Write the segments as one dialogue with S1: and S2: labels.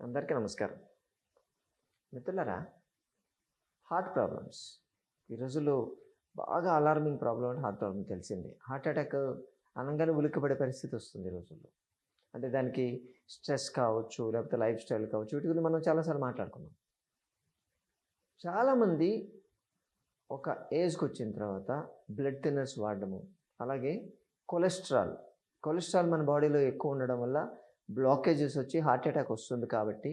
S1: అందరికీ నమస్కారం. మిత్రులారా హార్ట్ ప్రాబ్లమ్స్. ఈ రోజుల్లో బాగా అలార్మింగ్ ప్రాబ్లం అంటే హార్ట్ ప్రాబ్లం తెలిసిందే. హార్ట్ అటాక్ అనగానే ఉలిక్కబడే పరిస్థితి వస్తుంది ఈ రోజుల్లో. అంటే దానికి స్ట్రెస్ కావచ్చు లేకపోతే లైఫ్ స్టైల్ కావచ్చు వీటి గురించి మనం చాలాసార్లు మాట్లాడుకున్నాం. చాలామంది ఒక ఏజ్కి వచ్చిన తర్వాత బ్లడ్ థిన్నర్స్ వాడడము అలాగే కొలెస్ట్రాల్. కొలెస్ట్రాల్ మన బాడీలో ఎక్కువ ఉండడం వల్ల బ్లాకేజెస్ వచ్చి హార్ట్ అటాక్ వస్తుంది కాబట్టి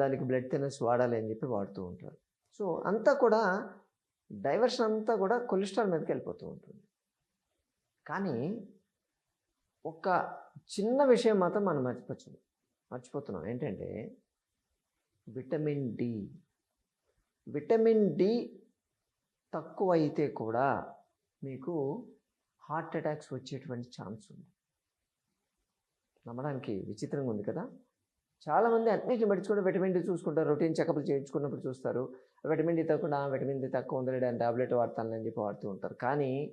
S1: దానికి బ్లడ్ థినర్స్ వాడాలి అని చెప్పి వాడుతూ ఉంటారు. సో అంతా కూడా డైవర్షన్ అంతా కూడా కొలెస్ట్రాల్ మీదకి వెళ్ళిపోతూ ఉంటుంది. కానీ ఒక చిన్న విషయం మాత్రం మనం మర్చిపోవచ్చు మర్చిపోతున్నాం. ఏంటంటే విటమిన్ డి విటమిన్ డి తక్కువ అయితే కూడా మీకు హార్ట్ అటాక్స్ వచ్చేటువంటి ఛాన్స్ ఉంది. నమ్మడానికి విచిత్రంగా ఉంది కదా? చాలామంది అన్నిటిని పట్టించుకుంటే విటమిన్ డి చూసుకుంటారు. రొటీన్ చెకప్లు చేయించుకున్నప్పుడు చూస్తారు. విటమిన్ డి తక్కువ విటమిన్ డి తక్కువ ఉంది దాని ట్యాబ్లెట్ వాడతానని చెప్పి వాడుతూ ఉంటారు. కానీ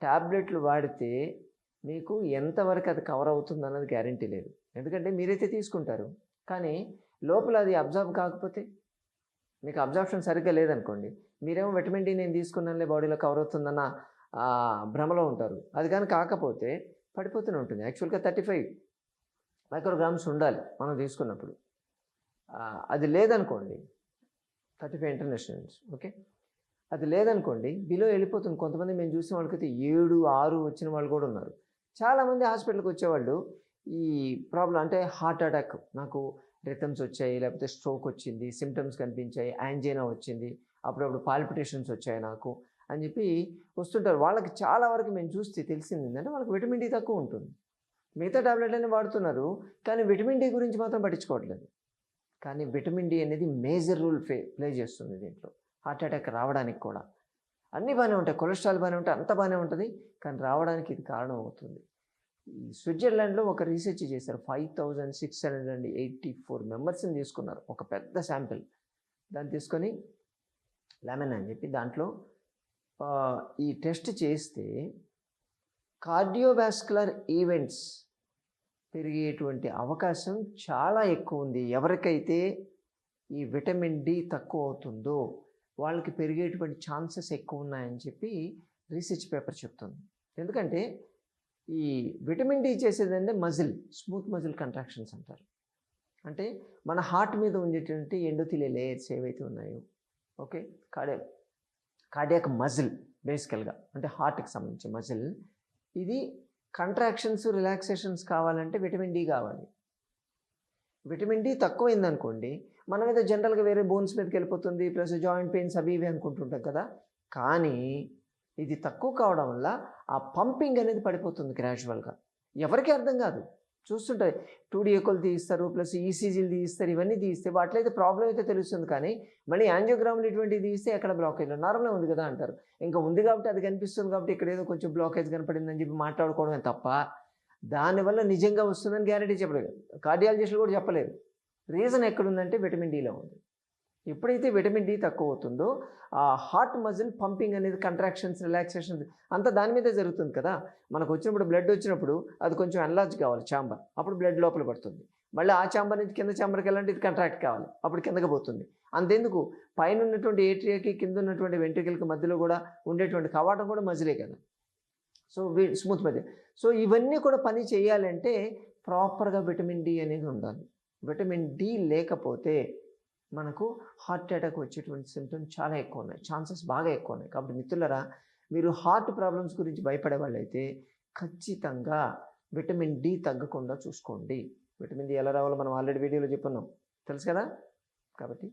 S1: ట్యాబ్లెట్లు వాడితే మీకు ఎంతవరకు అది కవర్ అవుతుంది అన్నది గ్యారంటీ లేదు. ఎందుకంటే మీరైతే తీసుకుంటారు. కానీ లోపల అది అబ్జర్వ్ కాకపోతే మీకు అబ్జర్ప్షన్ సరిగ్గా లేదనుకోండి మీరేమో విటమిన్ డి నేను తీసుకున్నానులే బాడీలో కవర్ అవుతుందన్న భ్రమలో ఉంటారు. అది కానీ కాకపోతే పడిపోతూనే ఉంటుంది. యాక్చువల్గా థర్టీ ఫైవ్ మైక్రోగ్రామ్స్ ఉండాలి మనం తీసుకున్నప్పుడు. అది లేదనుకోండి థర్టీ ఫైవ్ ఇంటర్నేషనల్స్ ఓకే అది లేదనుకోండి బిలో వెళ్ళిపోతుంది. కొంతమంది మేము చూసిన వాళ్ళకైతే ఏడు ఆరు వచ్చిన వాళ్ళు కూడా ఉన్నారు. చాలామంది హాస్పిటల్కి వచ్చేవాళ్ళు ఈ ప్రాబ్లం అంటే హార్ట్ అటాక్ నాకు రిథమ్స్ వచ్చాయి లేకపోతే స్ట్రోక్ వచ్చింది సిమ్టమ్స్ కనిపించాయి యాంజైనా వచ్చింది అప్పుడప్పుడు పాల్పిటేషన్స్ వచ్చాయి నాకు అని చెప్పి వస్తుంటారు. వాళ్ళకి చాలా వరకు మేము చూస్తే తెలిసింది ఏంటంటే వాళ్ళకి విటమిన్ డి తక్కువ ఉంటుంది. మిగతా టాబ్లెట్లన్నీ వాడుతున్నారు కానీ విటమిన్ డి గురించి మాత్రం పట్టించుకోవట్లేదు. కానీ విటమిన్ డి అనేది మేజర్ రూల్ ప్లే ప్లే చేస్తుంది దీంట్లో. హార్ట్ అటాక్ రావడానికి కూడా. అన్నీ బాగానే ఉంటాయి కొలెస్ట్రాల్ బాగానే ఉంటాయి అంత బాగానే ఉంటుంది కానీ రావడానికి ఇది కారణం అవుతుంది. ఈ స్విట్జర్లాండ్లో ఒక రీసెర్చ్ చేశారు five thousand six hundred and eighty four మెంబర్స్ని తీసుకున్నారు ఒక పెద్ద శాంపిల్. దాన్ని తీసుకొని లెమన్ అని చెప్పి దాంట్లో ఈ టెస్ట్ చేస్తే కార్డియోవాస్కులర్ ఈవెంట్స్ పెరిగేటువంటి అవకాశం చాలా ఎక్కువ ఉంది ఎవరికైతే ఈ విటమిన్ డి తక్కువ అవుతుందో వాళ్ళకి పెరిగేటువంటి ఛాన్సెస్ ఎక్కువ ఉన్నాయని చెప్పి రీసెర్చ్ పేపర్ చెప్తుంది. ఎందుకంటే ఈ విటమిన్ డి చేసేదంటే మజిల్ స్మూత్ మజిల్ కంట్రాక్షన్స్ అంటారు. అంటే మన హార్ట్ మీద ఉండేటువంటి ఎండోతిలే లేయర్స్ ఏవైతే ఉన్నాయో ఓకే కార్డియా కార్డియాక్ మజిల్ బేసికల్గా అంటే హార్ట్కి సంబంధించి మజిల్ ఇది కంట్రాక్షన్స్ రిలాక్సేషన్స్ కావాలంటే విటమిన్ డి కావాలి. విటమిన్ డి తక్కువైందనుకోండి మన మీద జనరల్గా వేరే బోన్స్ మీదకి వెళ్ళిపోతుంది ప్లస్ జాయింట్ పెయిన్స్ అవి ఇవి అనుకుంటుంటాం కదా. కానీ ఇది తక్కువ కావడం వల్ల ఆ పంపింగ్ అనేది పడిపోతుంది గ్రాడ్యువల్గా ఎవరికీ అర్థం కాదు. చూస్తుంటారు టూ డీ ఎకోలు తీయిస్తారు ప్లస్ ఈసీజీలు తీయిస్తారు ఇవన్నీ తీయిస్తే వాటిలో అయితే ప్రాబ్లం అయితే తెలుస్తుంది కానీ మళ్ళీ యాంజియోగ్రామ్లు ఇటువంటివి తీస్తే ఎక్కడ బ్లాకేజ్ నార్మల్గా ఉంది కదా అంటారు. ఇంకా ఉంది కాబట్టి అది కనిపిస్తుంది కాబట్టి ఇక్కడ ఏదో కొంచెం బ్లాకేజ్ కనపడిందని చెప్పి మాట్లాడుకోవడమే తప్ప దానివల్ల నిజంగా వస్తుందని గ్యారెంటీ చెప్పలేదు. కార్డియాలజిస్టులు కూడా చెప్పలేదు. రీజన్ ఎక్కడుందంటే విటమిన్ డీలో ఉంది. ఎప్పుడైతే విటమిన్ డి తక్కువ అవుతుందో ఆ హార్ట్ మజిల్ పంపింగ్ అనేది కంట్రాక్షన్స్ రిలాక్సేషన్స్ అంతా దాని మీదే జరుగుతుంది కదా. మనకు వచ్చినప్పుడు బ్లడ్ వచ్చినప్పుడు అది కొంచెం ఎన్లార్జ్ కావాలి చాంబర్ అప్పుడు బ్లడ్ లోపల పడుతుంది. మళ్ళీ ఆ చాంబర్ నుంచి కింద చాంబర్కి వెళ్ళాలంటే ఇది కంట్రాక్ట్ కావాలి. అప్పుడు కిందకి పోతుంది. అంతెందుకు? పైన ఉన్నటువంటి ఏట్రియాకి కింద ఉన్నటువంటి వెంట్రికలకి మధ్యలో కూడా ఉండేటువంటి కవాటం కూడా మజిలే కదా. సో స్మూత్ మధ్య సో ఇవన్నీ కూడా పని చేయాలంటే ప్రాపర్గా విటమిన్ డి అనేది ఉండాలి. విటమిన్ డి లేకపోతే మనకు హార్ట్ అటాక్ వచ్చేటువంటి సిమ్టమ్స్ చాలా ఎక్కువ ఉన్నాయి ఛాన్సెస్ బాగా ఎక్కువ ఉన్నాయి కాబట్టి మిత్రులరా మీరు హార్ట్ ప్రాబ్లమ్స్ గురించి భయపడే వాళ్ళైతే ఖచ్చితంగా విటమిన్ డి తగ్గకుండా చూసుకోండి. విటమిన్ డి ఎలా రావాలో మనం ఆల్రెడీ వీడియోలో చెప్పున్నాం. తెలుసు కదా? కాబట్టి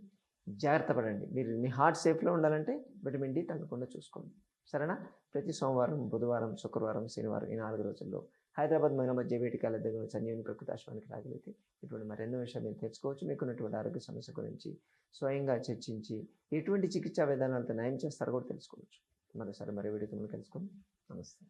S1: జాగ్రత్త పడండి. మీరు మీ హార్ట్ సేఫ్లో ఉండాలంటే విటమిన్ డి తగ్గకుండా చూసుకోండి. సరేనా? ప్రతి సోమవారం బుధవారం శుక్రవారం శనివారం ఈ నాలుగు రోజుల్లో హైదరాబాద్ మైనాబాద్ జేబీటీ కాలేజ్ దగ్గర సంజీవుని ప్రకృతాశ్వానికి రాగలిగితే ఇటువంటి మరెన్నో విషయాలు మీరు తెలుసుకోవచ్చు. మీకున్నటువంటి ఆరోగ్య సమస్య గురించి స్వయంగా చర్చించి ఎటువంటి చికిత్సా విధానాలతో నయం చేస్తారో కూడా తెలుసుకోవచ్చు. మరోసారి మరో వీడియోతో మనం కలుసుకుందాం. నమస్తే.